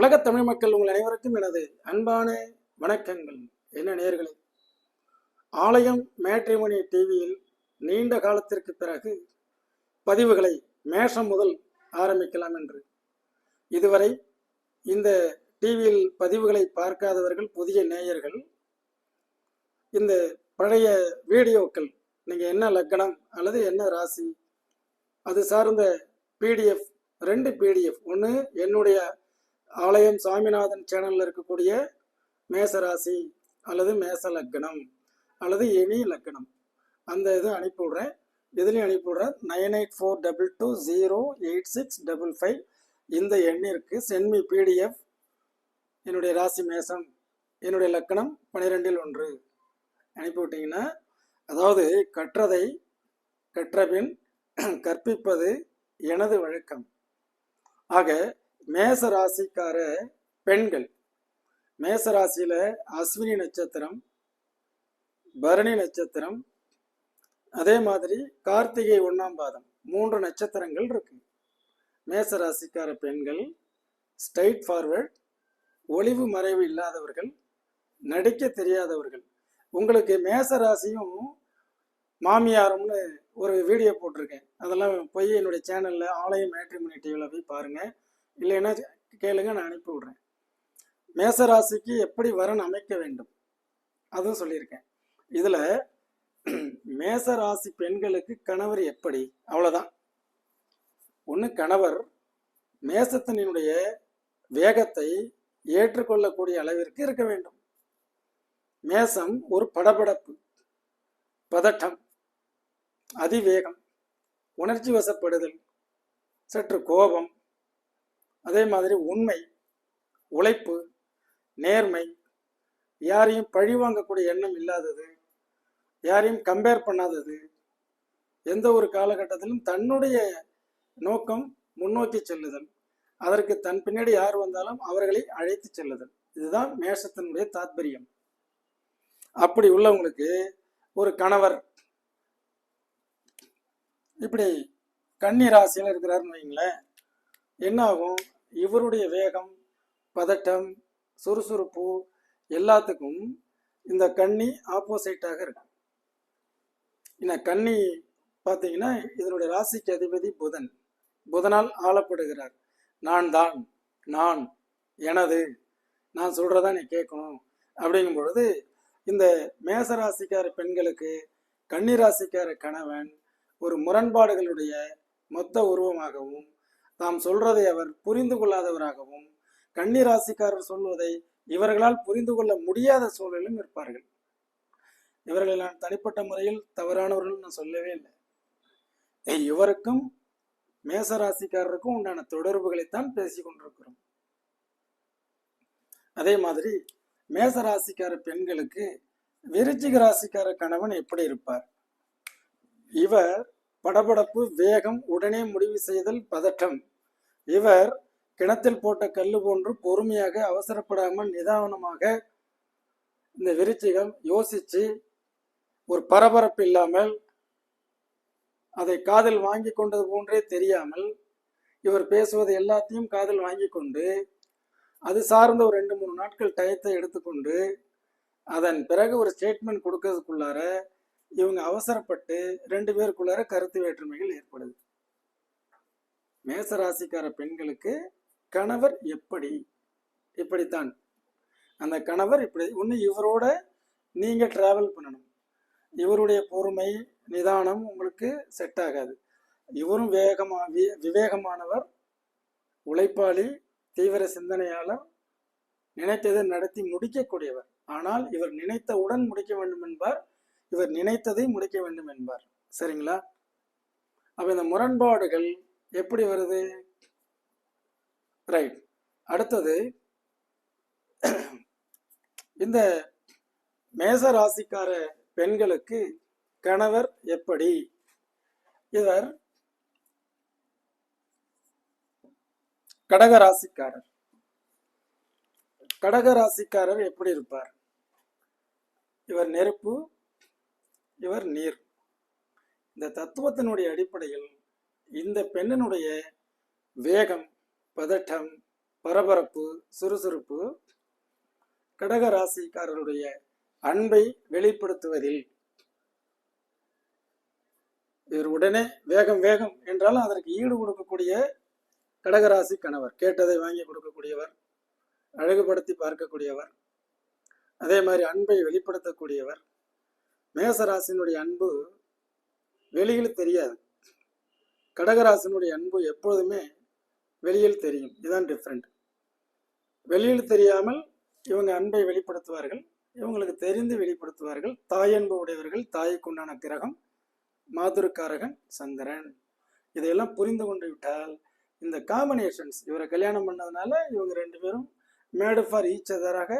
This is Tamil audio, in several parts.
உலகத் தமிழ் மக்கள் உங்கள் அனைவருக்கும் எனது அன்பான வணக்கங்கள். என்ன நேர்களே ஆலயம் மேட்ரிமோனி டிவியில் நீண்ட காலத்திற்கு பிறகு பதிவுகளை மேஷம் முதல் ஆரம்பிக்கலாம் என்று. இதுவரை இந்த டிவியில் பதிவுகளை பார்க்காதவர்கள் புதிய நேயர்கள் இந்த பழைய வீடியோக்கள் நீங்கள் என்ன லக்கணம் அல்லது என்ன ராசி அது சார்ந்த பிடிஎஃப் ரெண்டு பிடிஎஃப் ஒன்று என்னுடைய ஆலயம் சாமிநாதன் சேனலில் இருக்கக்கூடிய மேச ராசி அல்லது மேச லக்கணம் அல்லது எனி லக்கணம் அந்த இது அனுப்பி விட்றேன் இதுலேயும் அனுப்பி nine eight four double two zero eight six double five. இந்த எண்ணிற்கு சென்மி பிடிஎஃப் என்னுடைய ராசி மேசம் என்னுடைய லக்கணம் பனிரெண்டில் ஒன்று. அனுப்பிவிட்டிங்கன்னா அதாவது கற்றதை கற்றபின் கற்பிப்பது எனது வழக்கம். ஆக மேச ராசிக்கார பெண்கள். மேச ராசியில அஸ்வினி நட்சத்திரம் பரணி நட்சத்திரம் அதே மாதிரி கார்த்திகை ஒன்றாம் பாதம் மூன்று நட்சத்திரங்கள் இருக்கு. மேச ராசிக்கார பெண்கள் ஸ்ட்ரைட் ஃபார்வர்ட் ஒளிவு மறைவு இல்லாதவர்கள் நடிக்க தெரியாதவர்கள். உங்களுக்கு மேச ராசியும் மாமியாரும்னு ஒரு வீடியோ போட்டிருக்கேன். அதெல்லாம் போய் என்னுடைய சேனலில் ஆலயம் மேட்ரிமோனி டிவியில் போய் பாருங்கள் இல்லைன்னா கேளுங்க நான் அனுப்பி விட்றேன். மேசராசிக்கு எப்படி வரன் அமைக்க வேண்டும்? அதுவும் சொல்லியிருக்கேன். இதில் மேசராசி பெண்களுக்கு கணவர் எப்படி? அவ்வளோதான் ஒன்று கணவர் மேசத்தினுடைய வேகத்தை ஏற்றுக்கொள்ளக்கூடிய அளவிற்கு இருக்க வேண்டும். மேசம் ஒரு படபடப்பு பதட்டம் அதிவேகம் உணர்ச்சி வசப்படுதல் சற்று கோபம் அதே மாதிரி உண்மை உழைப்பு நேர்மை யாரையும் பழி வாங்கக்கூடிய எண்ணம் இல்லாதது யாரையும் கம்பேர் பண்ணாதது எந்த ஒரு காலகட்டத்திலும் தன்னுடைய நோக்கம் முன்னோக்கி செல்லுதல். அதற்கு தன் பின்னாடி யார் வந்தாலும் அவர்களை அழைத்து செல்லுதல். இதுதான் மேஷத்தினுடைய தாத்பரியம். அப்படி உள்ளவங்களுக்கு ஒரு கணவர் இப்படி கன்னி ராசியில் இருக்கிறாருன்னு வைங்களேன் என்னாகும்? இவருடைய வேகம் பதட்டம் சுறுசுறுப்பு எல்லாத்துக்கும் இந்த கண்ணி ஆப்போசிட்டாக இருக்கும் இந்த கண்ணி பார்த்தீங்கன்னா இதனுடைய ராசிக்கு அதிபதி புதன். புதனால் ஆளப்படுகிறார். நான் தான். நான் எனது. நான் சொல்றதா நீ கேட்கணும். அப்படிங்கும் பொழுது இந்த மேசராசிக்கார பெண்களுக்கு கன்னிராசிக்கார கணவன் ஒரு முரண்பாடுகளுடைய மொத்த உருவமாகவும் தாம் சொல்றதை அவர் புரிந்து கொள்ளாதவராகவும் கன்னிராசிக்காரர் சொல்வதை இவர்களால் புரிந்து கொள்ள முடியாத சூழலிலும் இருப்பார்கள். இவர்களை நான் தனிப்பட்ட முறையில் தவறானவர்கள் நான் சொல்லவே இல்லை. இவருக்கும் இவருக்கும் மேசராசிக்காரருக்கும் உண்டான தொடர்புகளைத்தான் பேசிக் கொண்டிருக்கிறோம். அதே மாதிரி மேசராசிக்கார பெண்களுக்கு விருச்சிக ராசிக்கார கணவன் எப்படி இருப்பார்? இவர் படபடப்பு வேகம் உடனே முடிவு செய்தல் பதட்டம். இவர் கிணத்தில் போட்ட கல் போன்று பொறுமையாக அவசரப்படாமல் நிதானமாக இந்த விருச்சிகம் யோசிச்சு ஒரு பரபரப்பு இல்லாமல் அதை காதில் வாங்கி கொண்டது போன்றே தெரியாமல் இவர் பேசுவது எல்லாத்தையும் காதில் வாங்கி கொண்டு அது சார்ந்த ஒரு ரெண்டு மூணு நாட்கள் டயத்தை எடுத்துக்கொண்டு அதன் பிறகு ஒரு ஸ்டேட்மெண்ட் கொடுக்கறதுக்குள்ளார இவங்க அவசரப்பட்டு ரெண்டு பேருக்குள்ளார கருத்து வேற்றுமைகள் ஏற்படுது. மேசராசிக்கார பெண்களுக்கு கணவர் எப்படி? இப்படித்தான். அந்த கணவர் இப்படி ஒன்று இவரோட நீங்க டிராவல் பண்ணணும். இவருடைய பொறுமை நிதானம் உங்களுக்கு செட் ஆகாது. இவரும் வேகமா வி- விவேகமானவர் உழைப்பாளி தீவிர சிந்தனையாளர் நினைத்ததை நடத்தி முடிக்கக்கூடியவர். ஆனால் இவர் நினைத்தவுடன் முடிக்க வேண்டும் என்பார் இவர் நினைத்ததை முடிக்க வேண்டும் என்பார். சரிங்களா? அப்ப இந்த முரண்பாடுகள் எப்படி வருது? ரைட் அடுத்தது இந்த மேச ராசிக்கார பெண்களுக்கு கணவர் எப்படி? இவர் கடக ராசிக்காரர். கடக ராசிக்காரர் எப்படி இருப்பார்? இவர் நெருப்பு இவர் நீர். இந்த தத்துவத்தினுடைய அடிப்படையில் இந்த பெண்ணினுடைய வேகம் பதட்டம் பரபரப்பு சுறுசுறுப்பு கடக ராசிக்காரருடைய அன்பை வெளிப்படுத்துவதில். இவர் உடனே வேகம் வேகம் என்றாலும் அதற்கு ஈடு கொடுக்கக்கூடிய கடகராசி கணவர் கேட்டதை வாங்கி கொடுக்கக்கூடியவர் அழகுபடுத்தி பார்க்கக்கூடியவர் அதே மாதிரி அன்பை வெளிப்படுத்தக்கூடியவர். மேசராசினுடைய அன்பு வெளியில் தெரியாது. கடகராசினுடைய அன்பு எப்பொழுதுமே வெளியில் தெரியும். இதுதான் டிஃப்ரெண்ட் வெளியில் தெரியாமல் இவங்க அன்பை வெளிப்படுத்துவார்கள். இவங்களுக்கு தெரிந்து வெளிப்படுத்துவார்கள். தாயன்பு உடையவர்கள் தாய்க்குண்டான கிரகம் மாதுருக்காரகன் சந்திரன். இதையெல்லாம் புரிந்து கொண்டு விட்டால் இந்த காம்பினேஷன்ஸ் இவரை கல்யாணம் பண்ணதுனால இவங்க ரெண்டு பேரும் மேடு ஃபார் ஈச் அதராக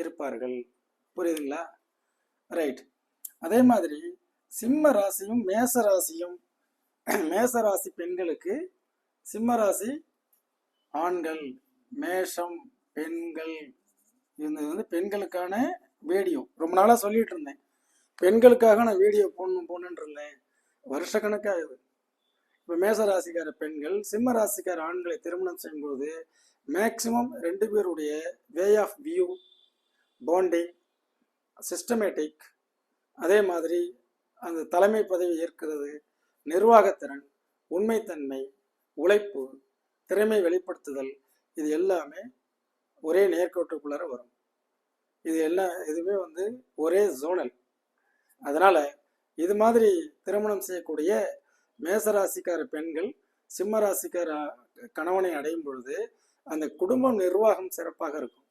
இருப்பார்கள். புரியுதுங்களா? ரைட் அதே மாதிரி சிம்ம ராசியும் மேச ராசியும் மேச ராசி பெண்களுக்கு சிம்மராசி ஆண்கள் மேஷம் பெண்கள் இது வந்து பெண்களுக்கான வீடியோ. ரொம்ப நாளாக சொல்லிட்டு இருந்தேன். பெண்களுக்காக நான் வீடியோ போடணும் போடணுன்னு இருந்தேன். வருஷக்கணக்காக இது. இப்போ மேச ராசிக்கார பெண்கள் சிம்ம ராசிக்கார ஆண்களை திருமணம் செய்யும்போது மேக்சிமம் ரெண்டு பேருடைய way of view bonding systematic அதே மாதிரி அந்த தலைமை பதவி ஏற்கிறது நிர்வாகத்திறன் உண்மைத்தன்மை உழைப்பு திறமை வெளிப்படுத்துதல் இது எல்லாமே ஒரே நேர்கோட்டுக்குள்ளார வரும். இது எல்லாம் இதுவே வந்து ஒரே ஜோனல் அதனால் இது மாதிரி திருமணம் செய்யக்கூடிய மேசராசிக்கார பெண்கள் சிம்ம ராசிக்கார கணவனை அடையும் பொழுது அந்த குடும்பம் நிர்வாகம் சிறப்பாக இருக்கும்.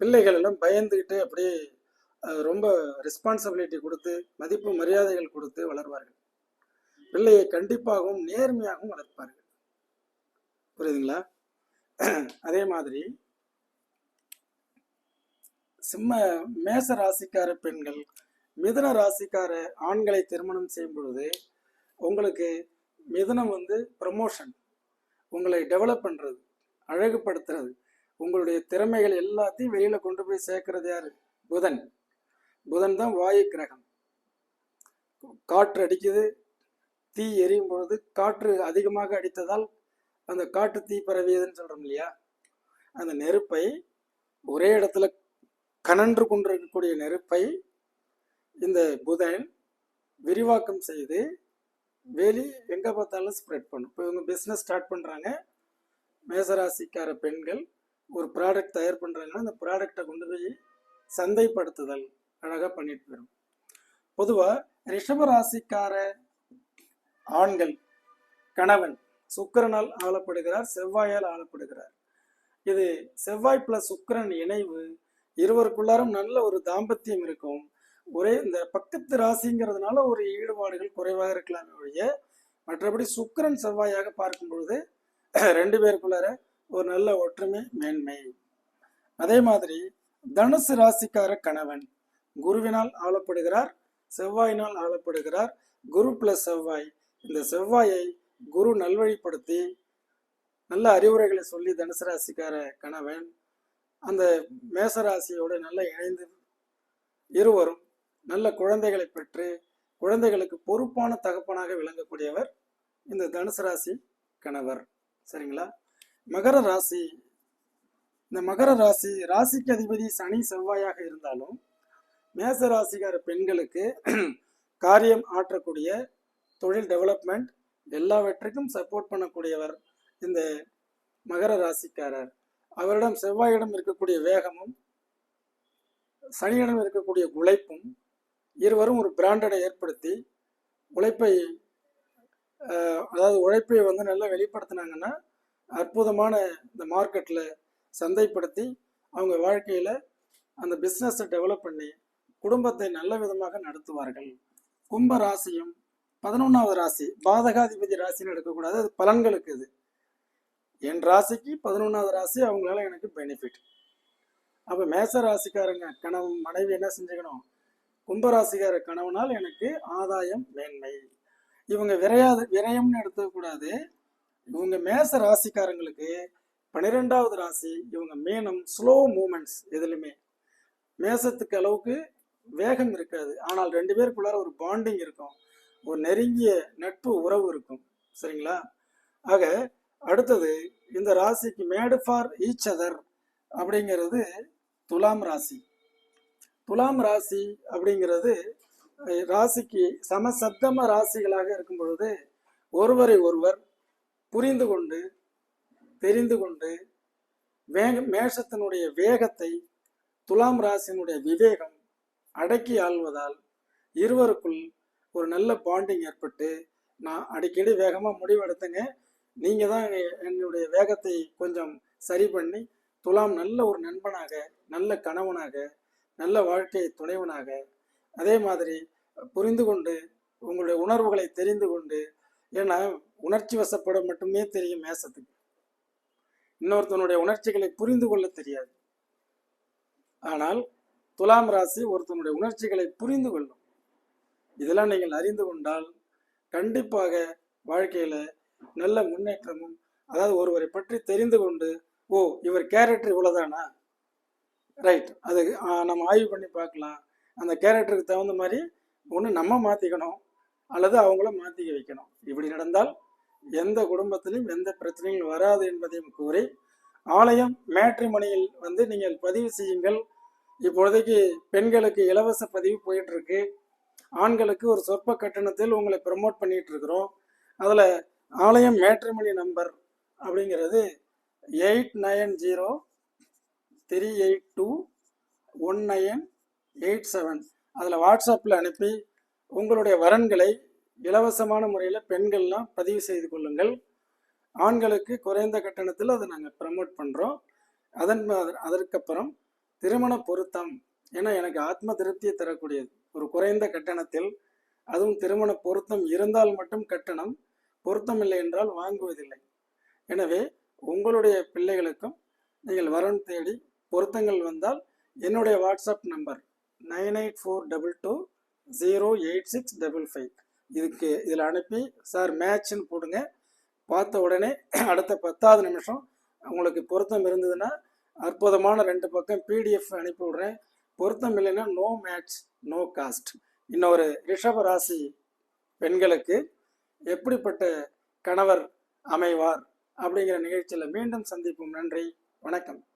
பிள்ளைகள் எல்லாம் பயந்துக்கிட்டு அப்படியே ரொம்ப ரெஸ்பான்சிபிலிட்டி கொடுத்து மதிப்பு மரியாதைகள் கொடுத்து வளர்வார்கள். பிள்ளையை கண்டிப்பாகவும் நேர்மையாகவும் வளர்ப்பார்கள். புரியுதுங்களா? அதே மாதிரி சிம்ம மேச ராசிக்கார பெண்கள் மிதுன ராசிக்கார ஆண்களை திருமணம் செய்யும் பொழுது உங்களுக்கு மிதனம் வந்து ப்ரமோஷன் உங்களை டெவலப் பண்ணுறது அழகுபடுத்துறது. உங்களுடைய திறமைகள் எல்லாத்தையும் வெளியில் கொண்டு போய் சேர்க்கறது யாரு? புதன். புதன் தான் வாயு கிரகம். காற்று அடிக்குது தீ எரியும் பொழுது காற்று அதிகமாக அடித்ததால் அந்த காற்று தீ பரவியதுன்னு சொல்கிறோம் இல்லையா? அந்த நெருப்பை ஒரே இடத்துல கனன்று கொண்டிருக்கக்கூடிய நெருப்பை இந்த புதன் விரிவாக்கம் செய்து வெளி எங்கே பார்த்தாலும் ஸ்ப்ரெட் பண்ணும். இப்போ இவங்க பிஸ்னஸ் ஸ்டார்ட் பண்ணுறாங்க மேசராசிக்கார பெண்கள் ஒரு ப்ராடக்ட் தயார் பண்ணுறாங்கன்னா அந்த ப்ராடக்டை கொண்டு போய் சந்தைப்படுத்துதல் அழகாக பண்ணிட்டு வரும் பொதுவாக ரிஷபராசிக்கார ஆண்கள் கணவன் சுக்கிரனால் ஆளப்படுகிறார் செவ்வாயால் ஆளப்படுகிறார். இது செவ்வாய் பிளஸ் சுக்கிரன் இணைவு இருவருக்குள்ளாரும் நல்ல ஒரு தாம்பத்தியம் இருக்கும். ஒரே இந்த பக்கத்து ராசிங்கிறதுனால ஒரு ஈடுபாடுகள் குறைவாக இருக்கலாம் ஒழிய மற்றபடி சுக்கிரன் செவ்வாயாக பார்க்கும் பொழுது ரெண்டு பேருக்குள்ளார ஒரு நல்ல ஒற்றுமை மேன்மை. அதே மாதிரி தனுசு ராசிக்கார கணவன் குருவினால் ஆளப்படுகிறார் செவ்வாயினால் ஆளப்படுகிறார். குரு பிளஸ் செவ்வாய் இந்த செவ்வாயை குரு நல்வழிப்படுத்தி நல்ல அறிவுரைகளை சொல்லி தனுசு ராசிக்கார கணவன் அந்த மேசராசியோடு நல்லா இணைந்து இருவரும் நல்ல குழந்தைகளை பெற்று குழந்தைகளுக்கு பொறுப்பான தகப்பனாக விளங்கக்கூடியவர் இந்த தனுசு ராசி கணவர். சரிங்களா? மகர ராசி இந்த மகர ராசி ராசிக்கு அதிபதி சனி செவ்வாயாக இருந்தாலும் மேச ராசிக்கார பெண்களுக்கு காரியம் ஆற்றக்கூடிய தொழில் டெவலப்மெண்ட் எல்லாவற்றுக்கும் சப்போர்ட் பண்ணக்கூடியவர் இந்த மகர ராசிக்காரர். அவரிடம் செவ்வாயிடம் இருக்கக்கூடிய வேகமும் சனியிடம் இருக்கக்கூடிய உழைப்பும் இருவரும் ஒரு பிராண்டடை ஏற்படுத்தி உழைப்பை அதாவது உழைப்பை வந்து நல்லா வெளிப்படுத்தினாங்கன்னா அற்புதமான இந்த மார்க்கெட்டில் சந்தைப்படுத்தி அவங்க வாழ்க்கையில் அந்த பிஸ்னஸை டெவலப் பண்ணி குடும்பத்தை நல்ல விதமாக நடத்துவார்கள். கும்ப ராசியும் பதினொன்றாவது ராசி. பாதகாதிபதி ராசின்னு எடுக்கக்கூடாது அது பலன்களுக்கு இது. என் ராசிக்கு பதினொன்றாவது ராசி அவங்களால எனக்கு பெனிஃபிட் அப்போ மேச ராசிக்காரங்க கணவன் மனைவி என்ன செஞ்சுக்கணும்? கும்பராசிக்கார கணவனால் எனக்கு ஆதாயம் மேன்மை. இவங்க விரையாது விரயம்னு எடுத்துக்கூடாது இவங்க மேச ராசிக்காரங்களுக்கு பன்னிரெண்டாவது ராசி இவங்க மீனம் ஸ்லோ மூமெண்ட்ஸ் எதுலையுமே மேசத்துக்கு அளவுக்கு வேகம் இருக்காது. ஆனால் ரெண்டு பேருக்குள்ளார ஒரு பாண்டிங் இருக்கும். ஒரு நெருங்கிய நட்பு உறவு இருக்கும். சரிங்களா? ஆக அடுத்தது இந்த ராசிக்கு மேடு ஃபார் ஈச் அதர் அப்படிங்கிறது துலாம் ராசி. துலாம் ராசி அப்படிங்கிறது ராசிக்கு சமசப்தம ராசிகளாக இருக்கும் பொழுது ஒருவரை ஒருவர் புரிந்து கொண்டு தெரிந்து கொண்டு வேக மேஷத்தினுடைய வேகத்தை துலாம் ராசியினுடைய விவேகம் அடக்கி ஆள்வதால் இருவருக்குள் ஒரு நல்ல பாண்டிங் ஏற்பட்டு நான் அடிக்கடி வேகமாக முடிவெடுத்தேங்க. நீங்கள் தான் என்னுடைய வேகத்தை கொஞ்சம் சரி பண்ணி துலாம் நல்ல ஒரு நண்பனாக நல்ல கணவனாக நல்ல வாழ்க்கை துணைவனாக அதே மாதிரி புரிந்து கொண்டு உங்களுடைய உணர்வுகளை தெரிந்து கொண்டு ஏன்னா உணர்ச்சி வசப்பட மட்டுமே தெரியும் மேசத்துக்கு. இன்னொருத்தனுடைய உணர்ச்சிகளை புரிந்து கொள்ள தெரியாது. ஆனால் துலாம் ராசி ஒருத்தனுடைய உணர்ச்சிகளை புரிந்து கொள்ளும். இதெல்லாம் நீங்கள் அறிந்து கொண்டால் கண்டிப்பாக வாழ்க்கையில் நல்ல முன்னேற்றமும் அதாவது ஒருவரை பற்றி தெரிந்து கொண்டு ஓ இவர் கேரக்டர் இவ்வளோதானா ரைட். அது நம்ம ஆய்வு பண்ணி பார்க்கலாம். அந்த கேரக்டருக்கு தகுந்த மாதிரி ஒன்று நம்ம மாற்றிக்கணும் அல்லது அவங்கள மாற்றிக்க வைக்கணும். இப்படி நடந்தால் எந்த குடும்பத்திலும் எந்த பிரச்சனையும் வராது என்பதையும் கூறி ஆலயம் மேட்ரிமணியில் வந்து நீங்கள் பதிவு செய்யுங்கள். இப்பொழுதைக்கு பெண்களுக்கு இலவச பதிவு போயிட்டுருக்கு ஆண்களுக்கு ஒரு சொற்ப கட்டணத்தில் உங்களை ப்ரமோட் பண்ணிட்டு இருக்கிறோம் அதில் ஆலயம் மேட்ரிமணி நம்பர் அப்படிங்கிறது eight nine zero three eight two one nine eight seven அதில் வாட்ஸ்அப்பில் அனுப்பி உங்களுடைய வரன்களை இலவசமான முறையில் பெண்கள்லாம் பதிவு செய்து கொள்ளுங்கள். ஆண்களுக்கு குறைந்த கட்டணத்தில் அதை நாங்கள் ப்ரமோட் பண்ணுறோம் அதன் அதற்கப்புறம் திருமண பொருத்தம். ஏன்னா எனக்கு ஆத்ம திருப்தியை தரக்கூடியது. ஒரு குறைந்த கட்டணத்தில் அதுவும் திருமண பொருத்தம் இருந்தால் மட்டும் கட்டணம் பொருத்தம் இல்லை என்றால் வாங்குவதில்லை. எனவே உங்களுடைய பிள்ளைகளுக்கும் நீங்கள் வரன் தேடி பொருத்தங்கள் வந்தால் என்னுடைய WhatsApp number nine eight four double two zero eight six double five. இதுக்கு இதில் அனுப்பி சார் மேட்ச்னு போடுங்க. பார்த்த உடனே அடுத்த பத்தாவது நிமிஷம் உங்களுக்கு பொருத்தம் இருந்ததுன்னா அற்புதமான ரெண்டு பக்கம் பிடிஎஃப் அனுப்பி விடுறேன். பொருத்தம் இல்லைன்னா நோ மேட்ச் நோ காஸ்ட் இன்னொரு ரிஷப ராசி பெண்களுக்கு எப்படிப்பட்ட கணவர் அமைவார் அப்படிங்கிற நிகழ்ச்சியில் மீண்டும் சந்திப்போம். நன்றி. வணக்கம்.